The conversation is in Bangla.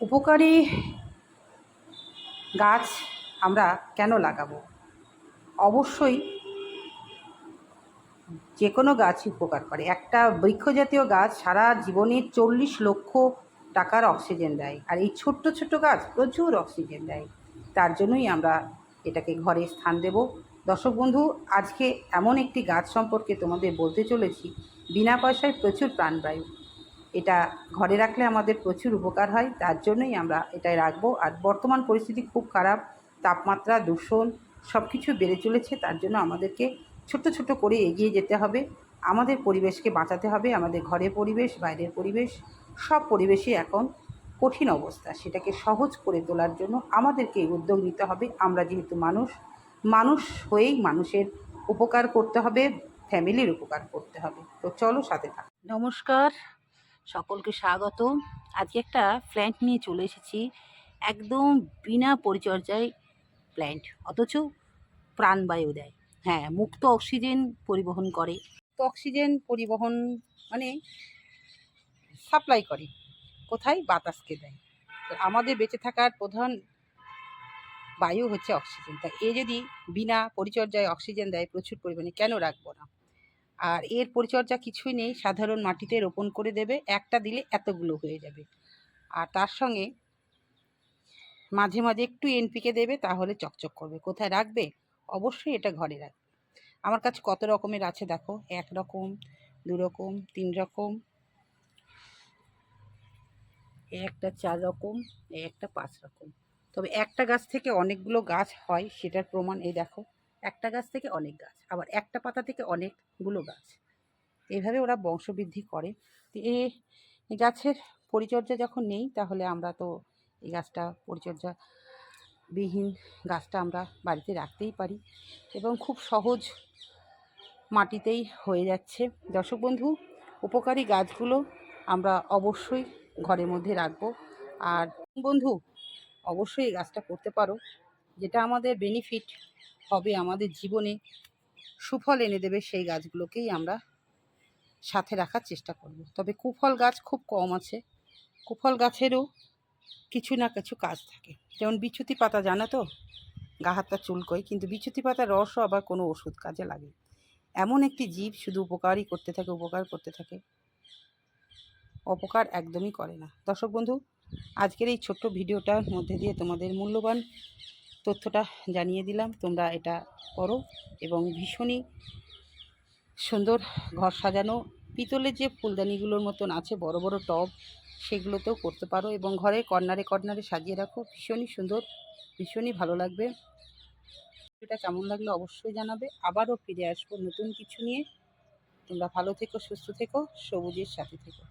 উপকারী গাছ আমরা কেন লাগাবো? অবশ্যই যে কোনো গাছই উপকার করে। একটা বৃক্ষজাতীয় গাছ সারা জীবনে চল্লিশ লক্ষ টাকার অক্সিজেন দেয়। আর এই ছোট্ট ছোট্ট গাছ প্রচুর অক্সিজেন দেয়। তার জন্যই আমরা এটাকে ঘরে স্থান দেব। দর্শক বন্ধু, আজকে এমন একটি গাছ সম্পর্কে তোমাদের বলতে চলেছি। বিনা পয়সায় প্রচুর প্রাণবায়ু। এটা ঘরে রাখলে আমাদের প্রচুর উপকার হয়, তার জন্যই আমরা এটাই রাখব। আর বর্তমান পরিস্থিতি খুব খারাপ, তাপমাত্রা, দূষণ সব কিছু বেড়ে চলেছে, তার জন্য আমাদেরকে ছোট্ট ছোট্ট করে এগিয়ে যেতে হবে। আমাদের পরিবেশকে বাঁচাতে হবে, আমাদের ঘরের পরিবেশ, বাইরের পরিবেশ, সব পরিবেশই এখন কঠিন অবস্থা। সেটাকে সহজ করে তোলার জন্য আমাদেরকে উদ্যোগ নিতে হবে। আমরা যেহেতু মানুষ মানুষ হয়েই মানুষের উপকার করতে হবে, ফ্যামিলির উপকার করতে হবে। তো চলো সাথে থাক। নমস্কার। সকলকে স্বাগত। আজকে একটা প্ল্যান্ট নিয়ে চলে এসেছি, একদম বিনা পরিচর্যায় প্ল্যান্ট অথচ প্রাণবায়ু দেয়। হ্যাঁ মুক্ত অক্সিজেন পরিবহন করে। তো অক্সিজেন পরিবহন মানে সাপ্লাই করে। কোথায়? বাতাসকে দেয়। তো আমাদের বেঁচে থাকার প্রধান বায়ু হচ্ছে অক্সিজেন তা এ যদি বিনা পরিচর্যায় অক্সিজেন দেয়, প্রচুর পরিমাণে, কেন রাখব না? আর এর পরিচর্যা কিছুই নেই। সাধারণ মাটিতে রোপণ করে দেবে। একটা দিলে এতগুলো হয়ে যাবে। আর তার সঙ্গে মাঝে মাঝে একটু এনপিকে দেবে, তাহলে চকচক করবে। কোথায় রাখবে? অবশ্যই এটা ঘরে রাখবে আমার কাছে কত রকমের আছে দেখো। এক রকম, দু রকম, তিন রকম, একটা চার রকম, একটা পাঁচ রকম। তবে একটা গাছ থেকে অনেকগুলো গাছ হয়, সেটার প্রমাণ এই দেখো। একটা গাছ থেকে অনেক গাছ, আবার একটা পাতা থেকে অনেকগুলো গাছ। এইভাবে ওরা বংশবৃদ্ধি করে। এ এই গাছের পরিচর্যা যখন নেই, তাহলে আমরা তো এই গাছটা পরিচর্যা বিহীন গাছটা আমরা বাড়িতে রাখতেই পারি এবং খুব সহজ মাটিতেই হয়ে যাচ্ছে। দর্শক বন্ধু, উপকারী গাছগুলো আমরা অবশ্যই ঘরের মধ্যে রাখব। আর বন্ধু, অবশ্যই এই গাছটা করতে পারো, যেটা আমাদের বেনিফিট হবে আমাদের জীবনে সুফল এনে দেবে সেই গাছগুলোকেই আমরা সাথে রাখার চেষ্টা করব। তবে কুফল গাছ খুব কম আছে। কুফল গাছেরও কিছু না কিছু কাজ থাকে। যেমন বিছুতি পাতা, জানো তো? গা হাতটা চুলকোয়। কিন্তু বিছুতি পাতার রসও আবার কোনো ওষুধ কাজে লাগে। এমন একটি জীব শুধু উপকারই করতে থাকে, উপকার করতে থাকে। অপকার একদমই করে না। দর্শক বন্ধু, আজকের এই ছোট্ট ভিডিওটার মধ্যে দিয়ে তোমাদের মূল্যবান তথ্যটা জানিয়ে দিলাম। তোমরা এটা করো এবং ভীষণই সুন্দর ঘর সাজানো। পিতলের যে ফুলদানিগুলোর মতন আছে, বড় বড় টব, সেগুলোতেও করতে পারো এবং ঘরে কর্নারে কর্নারে সাজিয়ে রাখো। ভীষণই সুন্দর, ভীষণই ভালো লাগবে। এটা কেমন লাগল অবশ্যই জানাবে। আবারও ফিরে আসব নতুন কিছু নিয়ে। তোমরা ভালো থেকো, সুস্থ থেকো, সবুজের সাথে থেকো।